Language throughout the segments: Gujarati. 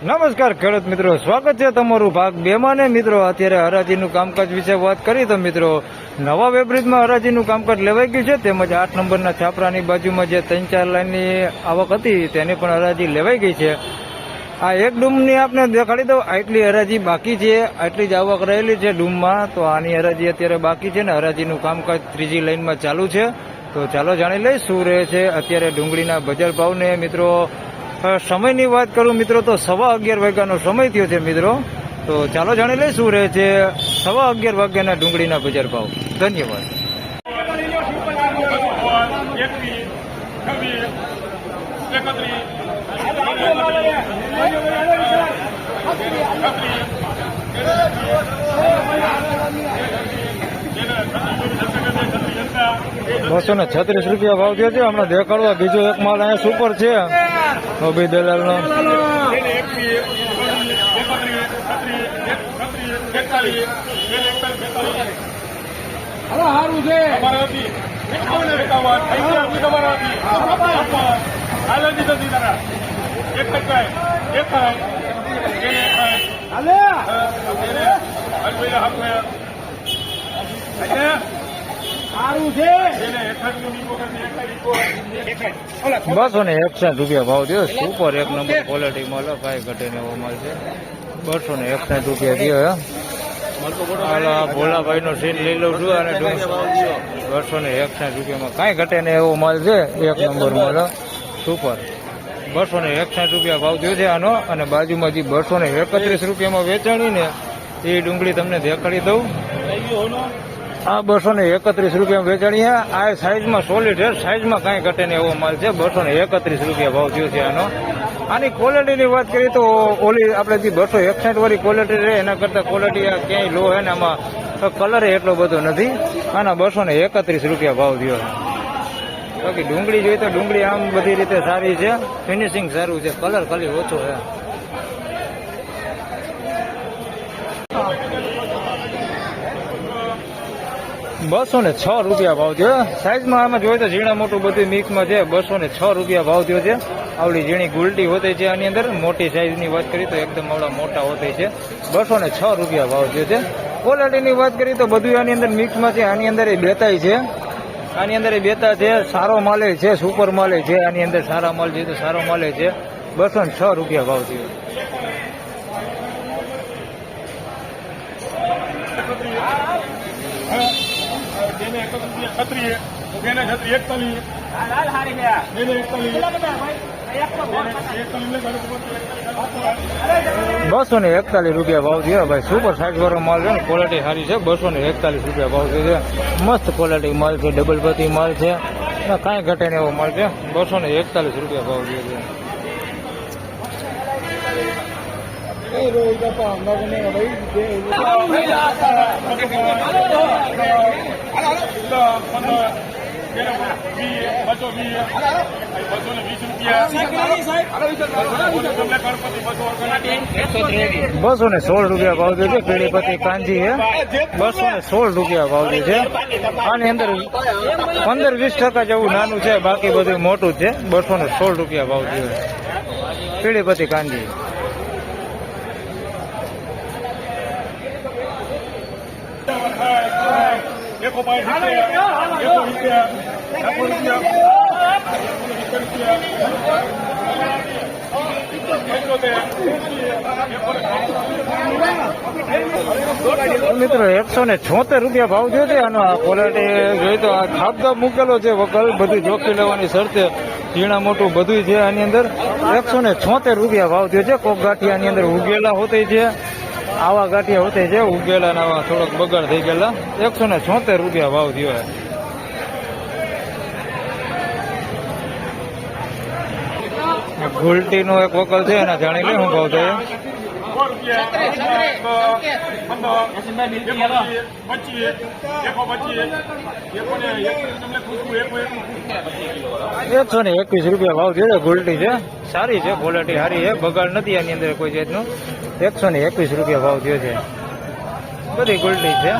નમસ્કાર ખેડૂત મિત્રો, સ્વાગત છે તમારું ભાગ બેમાં ને મિત્રો, અત્યારે હરાજીનું કામકાજ વિશે વાત કરી તો મિત્રો, નવા વેબ્રિજમાં હરાજીનું કામકાજ લેવાઈ ગયું છે, તેમજ આઠ નંબરના છાપરાની બાજુમાં જે ત્રણ ચાર લાઇનની આવક હતી, તેની પણ હરાજી લેવાઈ ગઈ છે. આ એક ડૂમની આપને દેખાડી દઉં, આટલી હરાજી બાકી છે, આટલી જ આવક રહેલી છે ડૂમમાં, તો આની હરાજી અત્યારે બાકી છે ને હરાજીનું કામકાજ ત્રીજી લાઇનમાં ચાલુ છે. તો ચાલો જાણી લઈ શું રહે છે અત્યારે ડુંગળીના બજાર ભાવને મિત્રો સમયની વાત કરું મિત્રો, તો સવા અગિયાર વાગ્યાનો સમય થયો છે મિત્રો. તો ચાલો જાણી લઈ શું રહે છે સવા અગિયાર વાગ્યાના ડુંગળીના બજાર ભાવ. ધન્યવાદ. એકત્રીસ બસો ને છત્રીસ રૂપિયા ભાવ થયો છે. હમણાં દેખાડવા બીજો એક માલ અહીંયા સુપર છે. અભી દલાલનો. સારું છે. બસો ને એકસઠ રૂપિયા ભાવ દો સુપર એક નંબર ક્વોલિટી મળે કાંઈ ઘટે ને એવો છે. બસો ને એકસઠ રૂપિયા દો હાલો ભોલાભાઈ નો સીન લઈ લઉં છું અને બસો ને એકસઠ રૂપિયામાં કાંઈ ઘટે ને એવો માલ છે. એક નંબર મળે સુપર. બસો ને એકસઠ રૂપિયા ભાવ થયો છે આનો. અને બાજુમાં જે બસો ને એકત્રીસ રૂપિયામાં વેચાણી ને, એ ડુંગળી તમને દેખાડી દઉં. આ બસો ને એકત્રીસ રૂપિયા વેચાણી છે. આ સાઈઝમાં સોલિડ છે. સાઈઝમાં કાંઈ ઘટે નહીં એવો માલ છે. બસો ને એકત્રીસ રૂપિયા ભાવ થયો છે આનો. આની ક્વોલિટીની વાત કરીએ તો ઓલી આપણે જે બસો એકસઠ વાળી ક્વોલિટી રહે એના કરતાં ક્વોલિટી આ ક્યાંય લો છે ને આમાં કલર એટલો બધો નથી. આના બસો ને એકત્રીસ રૂપિયા ભાવ થયો છે. બાકી ડુંગળી જોઈએ તો ડુંગળી આમ બધી રીતે સારી છે. ફિનિશિંગ સારું છે. કલર ખાલી ઓછો છે. બસો ને છ રૂપિયા ભાવ થયો. સાઈઝમાં આમાં જોઈએ તો ઝીણા મોટું બધું મિક્સમાં છે. બસો ને છ રૂપિયા ભાવ થયો છે. આવડી ઝીણી ગુલટી હોતી છે આની અંદર. મોટી સાઈઝની વાત કરીએ તો એકદમ આવડા મોટા હોતી છે. બસો ને છ રૂપિયા ભાવ થયો છે. ક્વોલિટીની વાત કરીએ તો બધું આની અંદર મિક્સમાં છે. આની અંદર એ બેતાય છે. આની અંદર એ બેતા છે. સારો માલે છે. સુપર માલે છે. આની અંદર સારા માલ છે તો સારો માલે છે. બસો ને છ રૂપિયા ભાવ થયો. જેને એકત્રીસ છત્રીસ જેને છત્રી એકતાલીસ એકતાલીસ બસો ને એકતાલીસ રૂપિયા ભાવ થયો ભાઈ. સુપર સાઈઝ વાળો માલ છે ને ક્વોલિટી સારી છે. બસો ને એકતાલીસ રૂપિયા ભાવ થયો છે. મસ્ત ક્વોલિટી માલ છે ડબલ પતિ માલ છે. ને કાંઈ ઘટે ને એવો માલ છે. બસો ને એકતાલીસ રૂપિયા ભાવ થયો છે. વીસ બસો ને સોળ રૂપિયા ભાવ થયો છે પીળીપતિ કાંજી હે બસો ને સોળ રૂપિયા ભાવ થયો છે. આની અંદર પંદર વીસ ટકા જેવું નાનું છે, બાકી બધું મોટું છે. બસો ને સોળ રૂપિયા ભાવ છે. પીળીપતિ કાંજી. એકો પાંચ રૂપિયા એકો રૂપિયા એકો રૂપિયા. મિત્રો એકસો ને છોતેર રૂપિયા ભાવ થયો છે આનો આ ક્વોલિટી જોઈ તો આ ખાબદા મૂકેલો છે વકલ બધું જોખી લેવાની શરતે ઝીણા મોટું બધું છે આની અંદર. એકસો ને છોતેર રૂપિયા ભાવ થયો છે. કોક ગાંઠિયાની અંદર ઉગેલા હોતે છે. આવા ગાંઠિયા હોતે છે ઉગેલા આવા થોડોક બગાડ થઈ ગયેલા, એકસો ને છોતેર રૂપિયા ભાવ થયો છે ગુલટી નો એક વકલ છે, એના જાણી લે હું ભાવ થયો? એકસો ને એકવીસ રૂપિયા ભાવ છે ગુલટી છે સારી છે ક્વોલિટી સારી છે બગાડ નથી આની અંદર કોઈ જાતનું એકસો ને એકવીસ રૂપિયા ભાવ થયો છે બધી ગુલટી છે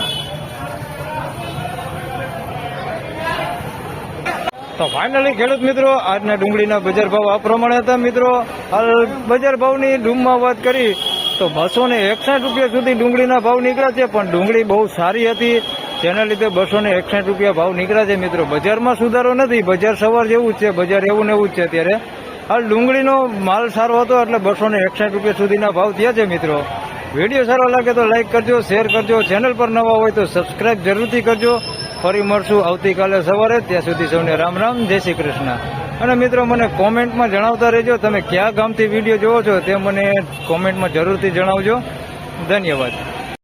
તો ફાઇનલી ખેડૂત મિત્રો આજના ડુંગળીના બજાર ભાવ આ પ્રમાણે હતા મિત્રો. હાલ બજાર ભાવની ડૂમમાં વાત કરી. તો બસો ને એકસઠ રૂપિયા સુધી ડુંગળીના ભાવ નીકળ્યા છે, પણ ડુંગળી બહુ સારી હતી. જેના લીધે બસો ને એકસઠ રૂપિયા ભાવ નીકળ્યા છે, મિત્રો. બજારમાં સુધારો નથી. બજાર સવાર જેવું જ છે. બજાર એવું ને એવું જ છે અત્યારે. હાલ ડુંગળીનો માલ સારો હતો, એટલે બસો ને એકસઠ રૂપિયા સુધીના ભાવ થયા છે, મિત્રો. વીડિયો સારો લાગે તો લાઇક કરજો, શેર કરજો. ચેનલ પર નવા હોય તો સબસ્ક્રાઇબ જરૂરથી કરજો. ફરી મળશું આવતીકાલે સવારે. ત્યાં સુધી સૌને રામ રામ. જય શ્રી કૃષ્ણ. અને મિત્રો મને કોમેન્ટમાં જણાવતા રહેજો. તમે કયા ગામથી વીડિયો જોવો છો તે મને કોમેન્ટમાં જરૂરથી જણાવજો. ધન્યવાદ.